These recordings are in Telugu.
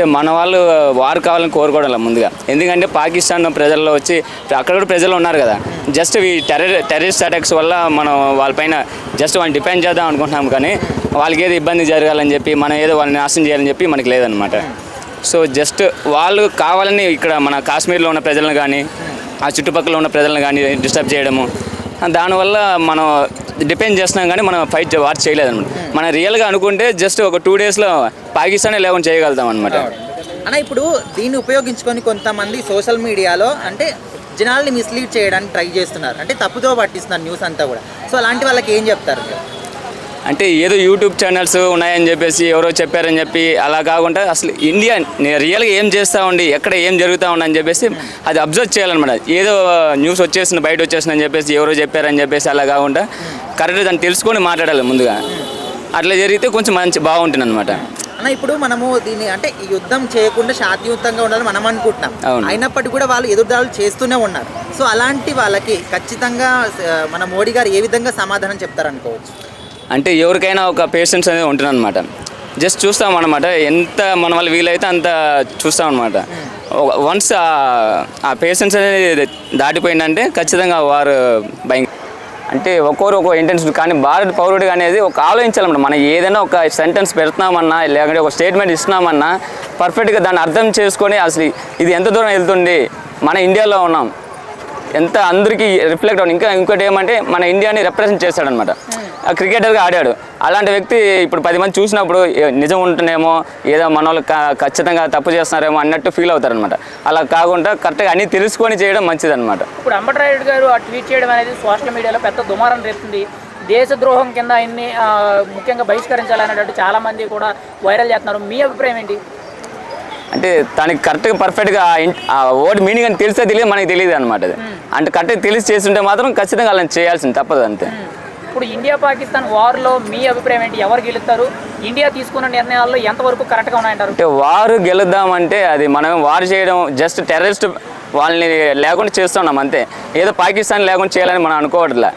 అంటే మన వాళ్ళు వారు కావాలని కోరుకోవడం ముందుగా. ఎందుకంటే పాకిస్తాన్ ప్రజల్లో వచ్చి అక్కడ కూడా ప్రజలు ఉన్నారు కదా. జస్ట్ ఈ టెర్రర్ టెర్రరిస్ట్ అటాక్స్ వల్ల మనం వాళ్ళపైన జస్ట్ వాళ్ళని డిపెండ్ చేద్దాం అనుకుంటున్నాం కానీ వాళ్ళకి ఏదో ఇబ్బంది జరగాలని చెప్పి మనం ఏదో వాళ్ళని నాశనం చేయాలని చెప్పి మనకి లేదనమాట సో జస్ట్ వాళ్ళు కావాలని ఇక్కడ మన కాశ్మీర్లో ఉన్న ప్రజలను కానీ ఆ చుట్టుపక్కల ఉన్న ప్రజలను కానీ డిస్టర్బ్ చేయడము దానివల్ల మనం డిపెండ్ చేస్తున్నాం కానీ మనం ఫైట్ వార్ చేయలేదన్నమాట. మనం రియల్గా అనుకుంటే జస్ట్ ఒక టూ డేస్లో పాకిస్తానే లేకుండా చేయగలుగుతాం అనమాట అన్న ఇప్పుడు దీన్ని ఉపయోగించుకొని కొంతమంది సోషల్ మీడియాలో అంటే జనాల్ని మిస్లీడ్ చేయడానికి ట్రై చేస్తున్నారు. అంటే తప్పుతో పట్టిస్తున్నారు న్యూస్ అంతా కూడా. సో అలాంటి వాళ్ళకి ఏం చెప్తారు? అంటే ఏదో యూట్యూబ్ ఛానల్స్ ఉన్నాయని చెప్పేసి ఎవరో చెప్పారని చెప్పి అలా కాకుండా అసలు ఇండియా రియల్గా ఏం చేస్తూ ఉండి ఎక్కడ ఏం జరుగుతూ ఉండని చెప్పేసి అది అబ్జర్వ్ చేయాలన్నమాట. ఏదో న్యూస్ వచ్చేసింది బయట వచ్చేసిందని చెప్పేసి ఎవరో చెప్పారని చెప్పేసి అలా కాకుండా కరెక్ట్గా దాన్ని తెలుసుకొని మాట్లాడాలి ముందుగా. అట్లా జరిగితే కొంచెం మంచి బాగుంటుంది అనమాట అన్న ఇప్పుడు మనము దీన్ని అంటే యుద్ధం చేయకుండా శాంతియుతంగా ఉండాలని మనం అనుకుంటున్నాం. అయినప్పటికీ కూడా వాళ్ళు ఎదురుదాడులు చేస్తూనే ఉన్నారు. సో అలాంటి వాళ్ళకి ఖచ్చితంగా మన మోడీ గారు ఏ విధంగా సమాధానం చెప్తారనుకోవచ్చు? అంటే ఎవరికైనా ఒక పేషెన్స్ అనేది ఉంటుంది అనమాట జస్ట్ చూస్తాం అనమాట ఎంత మన వల్ల వీలైతే అంత చూస్తాం అనమాట వన్స్ ఆ పేషెన్స్ అనేది దాటిపోయిందంటే ఖచ్చితంగా వారు భయం. అంటే ఒక్కొరు ఒక్కో ఇంటెన్స్ కానీ భారత పౌరుడు అనేది ఒక ఆలోచించాలన్నమాట. మనం ఏదైనా ఒక సెంటెన్స్ పెడుతున్నామన్నా లేకుంటే ఒక స్టేట్మెంట్ ఇస్తున్నామన్నా పర్ఫెక్ట్గా దాన్ని అర్థం చేసుకొని అసలు ఇది ఎంత దూరం వెళ్తుంది? మన ఇండియాలో ఉన్నాం. ఎంత అందరికీ రిఫ్లెక్ట్ అవును. ఇంకా ఇంకోటి ఏమంటే మన ఇండియాని రిప్రజెంట్ చేస్తాడనమాట ఆ క్రికెటర్గా ఆడాడు. అలాంటి వ్యక్తి ఇప్పుడు పది మంది చూసినప్పుడు నిజం ఉంటున్నామో ఏదో మన వాళ్ళు క- ఖచ్చితంగా తప్పు చేస్తున్నారేమో అన్నట్టు ఫీల్ అవుతారనమాట అలా కాకుండా కరెక్ట్గా అన్ని తెలుసుకొని చేయడం మంచిదనమాట ఇప్పుడు అంబటరాయుడు గారు ఆ ట్వీట్ చేయడం అనేది సోషల్ మీడియాలో పెద్ద దుమారం రేపుతుంది. దేశద్రోహం కింద ఆయన్ని ముఖ్యంగా బహిష్కరించాలనేటట్టు చాలా మంది కూడా వైరల్ చేస్తున్నారు. మీ అభిప్రాయం ఏంటి? అంటే తనకి కరెక్ట్గా పర్ఫెక్ట్గా ఆ వర్డ్ మీనింగ్ అని తెలిసే తెలియదు మనకి తెలియదు అనమాట అది. అంటే కరెక్ట్గా తెలిసి చేస్తుంటే మాత్రం ఖచ్చితంగా అలా చేయాల్సింది తప్పదు అంతే. ఇప్పుడు ఇండియా పాకిస్తాన్ వార్లో మీ అభిప్రాయం ఏంటి? ఎవరు గెలుస్తారు? ఇండియా తీసుకున్న నిర్ణయాల్లో ఎంతవరకు కరెక్ట్గా ఉన్నాయంటారు? అంటే వారు గెలుద్దామంటే అది మనం వారు చేయడం జస్ట్ టెర్రరిస్ట్ వాళ్ళని లేకుండా చేస్తున్నాం అంతే. ఏదో పాకిస్తాన్ లేకుండా చేయాలని మనం అనుకోవట్లే.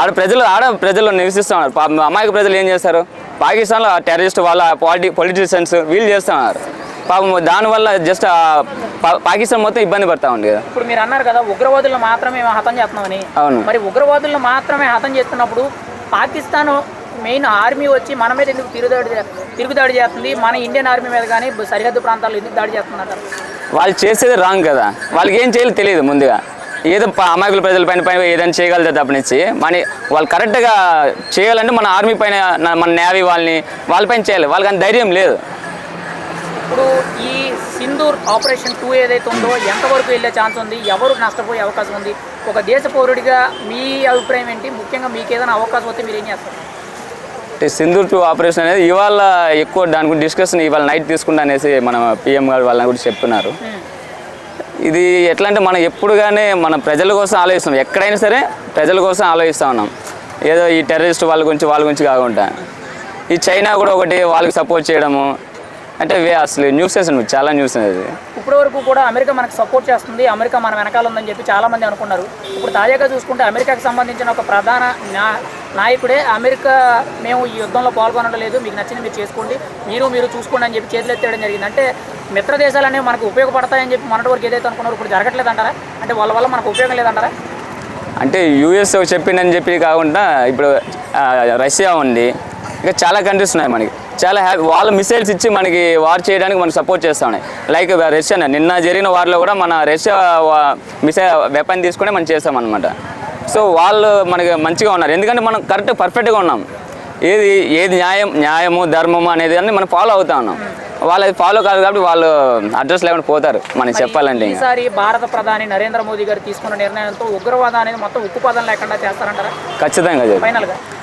ఆడ ప్రజలు ఆడ ప్రజలు నివసిస్తున్నారు అమాయక ప్రజలు ఏం చేస్తారు? పాకిస్తాన్లో ఆ టెర్రరిస్ట్ వాళ్ళ పాలిటి పొలిటీషియన్స్ వీళ్ళు చేస్తున్నారు పాపం దానివల్ల జస్ట్ పాకిస్తాన్ మొత్తం ఇబ్బంది పడతా ఉంది కదా. ఇప్పుడు మీరు అన్నారు కదా ఉగ్రవాదులను మాత్రమే హతం చేస్తున్నామని అవును. మరి ఉగ్రవాదులను మాత్రమే హతం చేస్తున్నప్పుడు పాకిస్తాన్ మెయిన్ ఆర్మీ వచ్చి మన మీద ఎందుకు తిరుగుదాడి తిరుగుదాడి చేస్తుంది? మన ఇండియన్ ఆర్మీ మీద కానీ సరిహద్దు ప్రాంతాల్లో ఎందుకు దాడి చేస్తున్నారు వాళ్ళు చేసేది రాంగ్ కదా. వాళ్ళకి ఏం చేయాలో తెలియదు ముందుగా. ఏదో అమాయకుల ప్రజల పైన పైన ఏదైనా చేయగలుగుతారు తప్పనిచ్చి? మన వాళ్ళు కరెక్ట్గా చేయాలంటే మన ఆర్మీ పైన మన నేవీ వాళ్ళని వాళ్ళపైన చేయాలి. వాళ్ళకి అంత ధైర్యం లేదు. ఇప్పుడు ఈ సింధూర్ ఆపరేషన్ టూ ఏదైతే ఉందో ఎంతవరకు వెళ్ళే ఛాన్స్ ఉంది? ఎవరు నష్టపోయే అవకాశం ఉంది? ఒక దేశ పౌరుడిగా మీ అభిప్రాయం ఏంటి? ముఖ్యంగా మీకు ఏదైనా అవకాశం వస్తే మీరు ఏం చేస్తారు? అంటే సింధూర్ టూ ఆపరేషన్ అనేది ఇవాళ ఎక్కువ దాని గురించి డిస్కషన్ ఇవాళ నైట్ తీసుకుంటా అనేసి మన పిఎం గారు వాళ్ళని కూడా చెప్తున్నారు. ఇది ఎట్లా అంటే మనం ఎప్పుడుగానే మన ప్రజల కోసం ఆలోచిస్తున్నాం. ఎక్కడైనా సరే ప్రజల కోసం ఆలోచిస్తూ ఉన్నాం. ఏదో ఈ టెర్రరిస్ట్ వాళ్ళ గురించి వాళ్ళ గురించి కాకుండా. ఈ చైనా కూడా ఒకటి వాళ్ళకి సపోర్ట్ చేయడము అంటే వే- అసలు న్యూసెన్స్ చాలా న్యూస్ అది ఇప్పటి వరకు కూడా అమెరికా మనకు సపోర్ట్ చేస్తుంది అమెరికా మన వెనకాల ఉందని చెప్పి చాలా మంది అనుకున్నారు. ఇప్పుడు తాజాగా చూసుకుంటే అమెరికాకు సంబంధించిన ఒక ప్రధాన నాయకుడే అమెరికా మేము ఈ యుద్ధంలో పాల్గొనడం లేదు మీకు నచ్చింది మీరు చేసుకోండి మీరు మీరు చూసుకోండి అని చెప్పి చేతులు ఎత్తేయడం జరిగింది. అంటే మిత్ర దేశాలు అనేవి మనకు ఉపయోగపడతాయని చెప్పి మొన్నటి వరకు ఏదైతే అనుకున్నారో ఇప్పుడు జరగట్లేదు అంటారా అంటే వాళ్ళ వల్ల మనకు ఉపయోగం లేదంటారా? అంటే యూఎస్ చెప్పిందని చెప్పి కాకుండా ఇప్పుడు రష్యా ఉంది. ఇంకా చాలా కంట్రీస్ ఉన్నాయి మనకి. చాలా హ్యాపీ. వాళ్ళ మిసైల్స్ ఇచ్చి మనకి వార్ చేయడానికి మనకి సపోర్ట్ చేస్తూ. ఉన్నాయి లైక్ రష్యా నిన్న జరిగిన వార్లో కూడా మన రష్యా మిసైల్ వెపన్ తీసుకుని మనం చేస్తామన్నమాట సో వాళ్ళు మనకి మంచిగా ఉన్నారు. ఎందుకంటే మనం కరెక్ట్ పర్ఫెక్ట్గా ఉన్నాం. ఏది ఏది న్యాయం న్యాయము ధర్మము అనేది అన్ని మనం ఫాలో అవుతా ఉన్నాం. వాళ్ళు అది ఫాలో కాదు కాబట్టి వాళ్ళు అడ్రస్ లేకుండా పోతారు. మనకి చెప్పాలంటే ఈసారి భారత ప్రధాని నరేంద్ర మోదీ గారు తీసుకున్న నిర్ణయంతో ఉగ్రవాదం అనేది మొత్తం ఉక్కుపాదం లేకుండా చేస్తారంటారా? ఖచ్చితంగా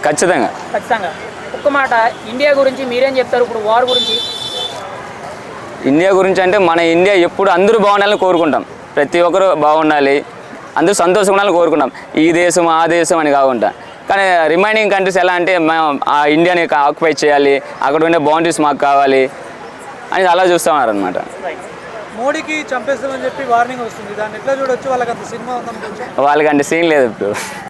ఖచ్చితంగా. ఖచ్చితంగా. ఒక్క మాట ఇండియా గురించి మీరేం చెప్తారు ఇప్పుడు వార్ గురించి? ఇండియా గురించి అంటే మన ఇండియా ఎప్పుడు అందరూ బాగుండాలని కోరుకుంటాం. ప్రతి ఒక్కరు బాగుండాలి అందరూ సంతోషంగా ఉండాలని కోరుకుంటాం. ఈ దేశం ఆ దేశం అని కాకుండా. కానీ రిమైనింగ్ కంట్రీస్ ఎలా అంటే మేము ఆ ఇండియాని ఆక్యుపై చేయాలి అక్కడ ఉండే బౌండరీస్ మాకు కావాలి అని అలా చూస్తూ ఉన్నారనమాట మోడీకి చంపేస్తామని చెప్పి వార్నింగ్ వస్తుంది. దాన్ని ఎట్లా చూడొచ్చు? వాళ్ళకి అంత సినిమా ఉందనుకోవచ్చు వాళ్ళకంటే సీన్ లేదు ఇప్పుడు.